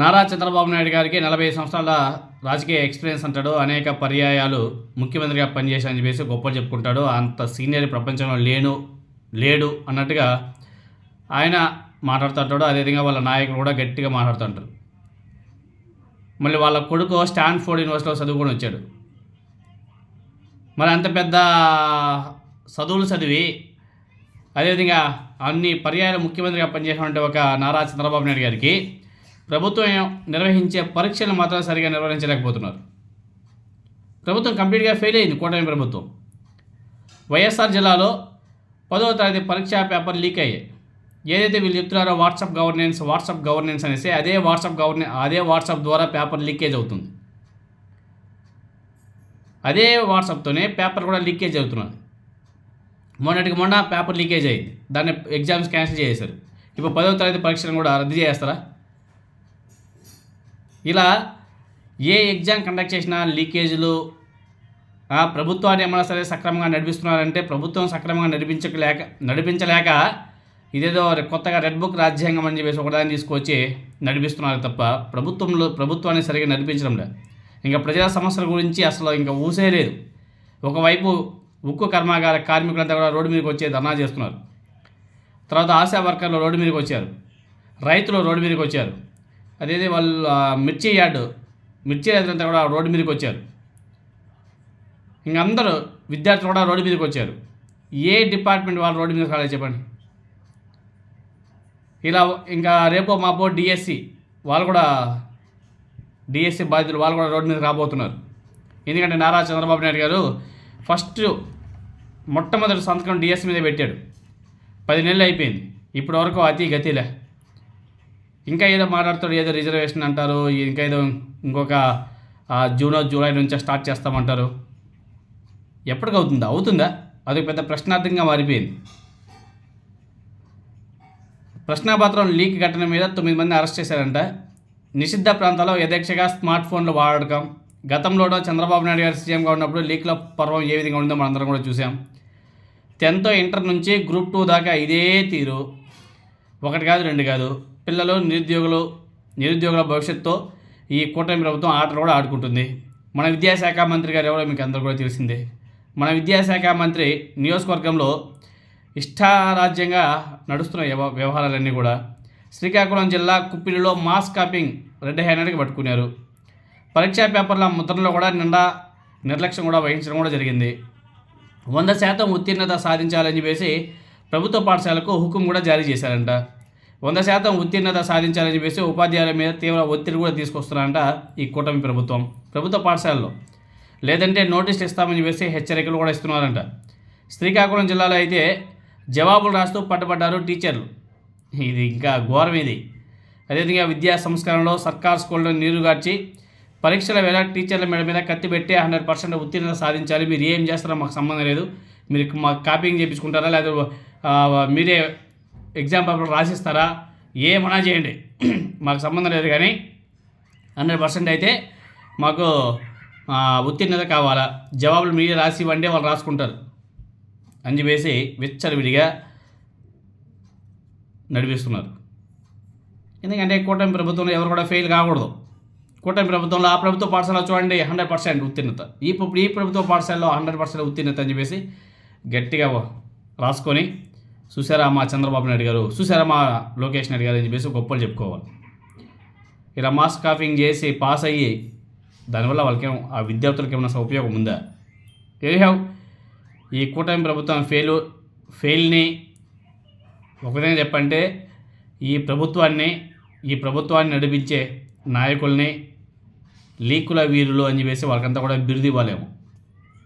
నారా చంద్రబాబు నాయుడు గారికి నలభై సంవత్సరాల రాజకీయ ఎక్స్పీరియన్స్ అంటాడు. అనేక పర్యాయాలు ముఖ్యమంత్రిగా పనిచేశానని చెప్పేసి గొప్పలు చెప్పుకుంటాడు. అంత సీనియర్ ప్రపంచంలో లేను లేడు అన్నట్టుగా ఆయన మాట్లాడుతుంటాడు అదేవిధంగా వాళ్ళ నాయకులు కూడా గట్టిగా మాట్లాడుతుంటారు మళ్ళీ వాళ్ళ కొడుకు స్టాన్ఫోర్డ్ యూనివర్సిటీలో చదువుకొని వచ్చాడు. మరి అంత పెద్ద చదువులు చదివి అదేవిధంగా అన్ని పర్యాయాలు ముఖ్యమంత్రిగా పనిచేసినటువంటి ఒక నారా చంద్రబాబు నాయుడు గారికి ప్రభుత్వం నిర్వహించే పరీక్షలు మాత్రం సరిగా నిర్వహించలేకపోతున్నారు. ప్రభుత్వం కంప్లీట్గా ఫెయిల్ అయింది కూటమి ప్రభుత్వం. వైఎస్ఆర్ జిల్లాలో పదవ తరగతి పరీక్షా పేపర్ లీక్ అయ్యాయి. ఏదైతే వీళ్ళు చెప్తున్నారో వాట్సాప్ గవర్నెన్స్ వాట్సాప్ గవర్నెన్స్ అనేసి అదే వాట్సాప్ గవర్నెన్స్ అదే వాట్సాప్ ద్వారా పేపర్ లీకేజ్ అవుతుంది. అదే వాట్సాప్తోనే పేపర్ కూడా లీకేజ్ అవుతున్నది. మొన్నటికి మొన్న పేపర్ లీకేజ్ అయింది. దాన్ని ఎగ్జామ్స్ క్యాన్సిల్ చేశారు ఇప్పుడు పదవ తరగతి పరీక్షలను కూడా రద్దు చేస్తారా? ఇలా ఏ ఎగ్జామ్ కండక్ట్ చేసినా లీకేజీలు ప్రభుత్వాన్ని ఏమైనా సరే సక్రమంగా నడిపిస్తున్నారంటే ప్రభుత్వం సక్రమంగా నడిపించలేక నడిపించలేక ఇదేదో కొత్తగా రెడ్ బుక్ రాజ్యాంగం అని చెప్పేసి ఒకదాన్ని తీసుకొచ్చి నడిపిస్తున్నారు తప్ప ప్రభుత్వంలో ప్రభుత్వాన్ని సరిగా నడిపించడం లేదు. ఇంకా ప్రజా సమస్యల గురించి అసలు ఇంకా ఊసే లేదు. ఒకవైపు ఉక్కు కర్మాగార కార్మికులంతా కూడా రోడ్డు మీదకి వచ్చే ధర్నా చేస్తున్నారు. తర్వాత ఆశా వర్కర్లు రోడ్డు మీదకి వచ్చారు. రైతులు రోడ్డు మీదకి వచ్చారు. అదేదే వాళ్ళు మిర్చి యార్డు. మిర్చి రైతులంతా కూడా రోడ్డు మీదకి వచ్చారు. ఇంక అందరూ విద్యార్థులు కూడా రోడ్డు మీదకి వచ్చారు. ఏ డిపార్ట్మెంట్ వాళ్ళు రోడ్డు మీదకి రాలేదు చెప్పండి? ఇలా ఇంకా రేపో మాపో డిఎస్సి వాళ్ళు కూడా డిఎస్సి బాధితులు వాళ్ళు కూడా రోడ్డు మీద రాబోతున్నారు. ఎందుకంటే నారా చంద్రబాబు నాయుడు గారు ఫస్ట్ మొట్టమొదటి సంతకం డిఎస్సి మీద పెట్టాడు. పది నెలలు అయిపోయింది. ఇప్పటి వరకు అతి గతిలే. ఇంకా ఏదో మాట్లాడతాడు ఏదో రిజర్వేషన్ అంటారు ఇంకా ఏదో ఇంకొక జూనో జూలై నుంచే స్టార్ట్ చేస్తామంటారు. ఎప్పటికి అవుతుందా? అవుతుందా అది పెద్ద ప్రశ్నార్థంగా మారిపోయింది. ప్రశ్నాపత్రం లీక్ ఘటన మీద తొమ్మిది మంది అరెస్ట్ చేశారంట. నిషిద్ధ ప్రాంతాల్లో యథేక్షగా స్మార్ట్ ఫోన్లు వాడకం గతంలోనో చంద్రబాబు నాయుడు గారు సీఎంగా ఉన్నప్పుడు లీక్ల పర్వం ఏ విధంగా ఉందో మనందరం కూడా చూసాం టెన్త్ ఇంటర్ నుంచి గ్రూప్ టూ దాకా ఇదే తీరు. ఒకటి కాదు రెండు కాదు. పిల్లలు నిరుద్యోగులు నిరుద్యోగుల భవిష్యత్తుతో ఈ కూటమి ప్రభుత్వం ఆటలు కూడా ఆడుకుంటుంది. మన విద్యాశాఖ మంత్రి గారు ఎవరో మీకు అందరూ కూడా తెలిసిందే. మన విద్యాశాఖ మంత్రి నియోజకవర్గంలో ఇష్టారాజ్యంగా నడుస్తున్న వ్యవ- వ్యవహారాలన్నీ కూడా శ్రీకాకుళం జిల్లా కుప్పిలిలో మాస్ కాపింగ్ రెడ్ హ్యాండెడ్కి పట్టుకున్నారు. పరీక్షా పేపర్ల ముద్రలో కూడా నిండా నిర్లక్ష్యం కూడా వహించడం కూడా జరిగింది. వంద శాతం ఉత్తీర్ణత సాధించాలని చెప్పేసి ప్రభుత్వ పాఠశాలకు హుకుం కూడా జారీ చేశారంట. వంద శాతం ఉత్తీర్ణత సాధించాలని చెప్పేసి ఉపాధ్యాయుల మీద తీవ్ర ఒత్తిడి కూడా తీసుకొస్తున్నారంట ఈ కూటమి ప్రభుత్వం. ప్రభుత్వ పాఠశాలలో లేదంటే నోటీసులు ఇస్తామని చెప్పేసి హెచ్చరికలు కూడా ఇస్తున్నారంట. శ్రీకాకుళం జిల్లాలో అయితే జవాబులు రాస్తూ పట్టుబడ్డారు టీచర్లు. ఇది ఇంకా ఘోరం ఇది. అదేవిధంగా విద్యా సంస్కరణలో సర్కార్ స్కూళ్ళలో నీరుగార్చి పరీక్షల వేళ టీచర్ల మెడ మీద కత్తి పెట్టి హండ్రెడ్ పర్సెంట్ ఉత్తీర్ణత సాధించాలి. మీరు ఏం చేస్తారో మాకు సంబంధం లేదు. మీరు మా కాపీయింగ్ చేయించుకుంటారా? లేదా మీరే ఎగ్జామ్ పేపర్ రాసిస్తారా? ఏమన్నా చేయండి. మాకు సంబంధం లేదు కానీ హండ్రెడ్ పర్సెంట్ అయితే మాకు ఉత్తీర్ణత కావాలా. జవాబులు మీరే రాసి ఇవ్వండి వాళ్ళు రాసుకుంటారు. అని చెప్పేసి విచ్చలవిడిగా నడిపిస్తున్నారు. ఎందుకంటే కూటమి ప్రభుత్వంలో ఎవరు కూడా ఫెయిల్ కాకూడదు. కూటమి ప్రభుత్వంలో ఆ ప్రభుత్వ పాఠశాల చూడండి హండ్రెడ్ పర్సెంట్ ఉత్తీర్ణత. ఈ ఈ ప్రభుత్వ పాఠశాలలో హండ్రెడ్ పర్సెంట్ ఉత్తీర్ణత అని చెప్పేసి గట్టిగా రాసుకొని చూసారా మా చంద్రబాబు నాయుడు గారు? చూసారా మా లోకేష్ నాయుడు గారు అని చెప్పేసి గొప్పలు చెప్పుకోవాలి. ఇలా మాస్ కాఫింగ్ చేసి పాస్ అయ్యి దానివల్ల వాళ్ళకేం ఆ విద్యార్థులకి ఏమైనా ఉపయోగం ఉందా? హ్యావ్ ఈ కూటమి ప్రభుత్వం ఫెయిల్ ఫెయిల్ని ఒక విధంగా చెప్పంటే ఈ ప్రభుత్వాన్ని ఈ ప్రభుత్వాన్ని నడిపించే నాయకుల్ని లీకుల వీరులు అని చెప్పేసి వాళ్ళకంతా కూడా బిరుదివ్వలేము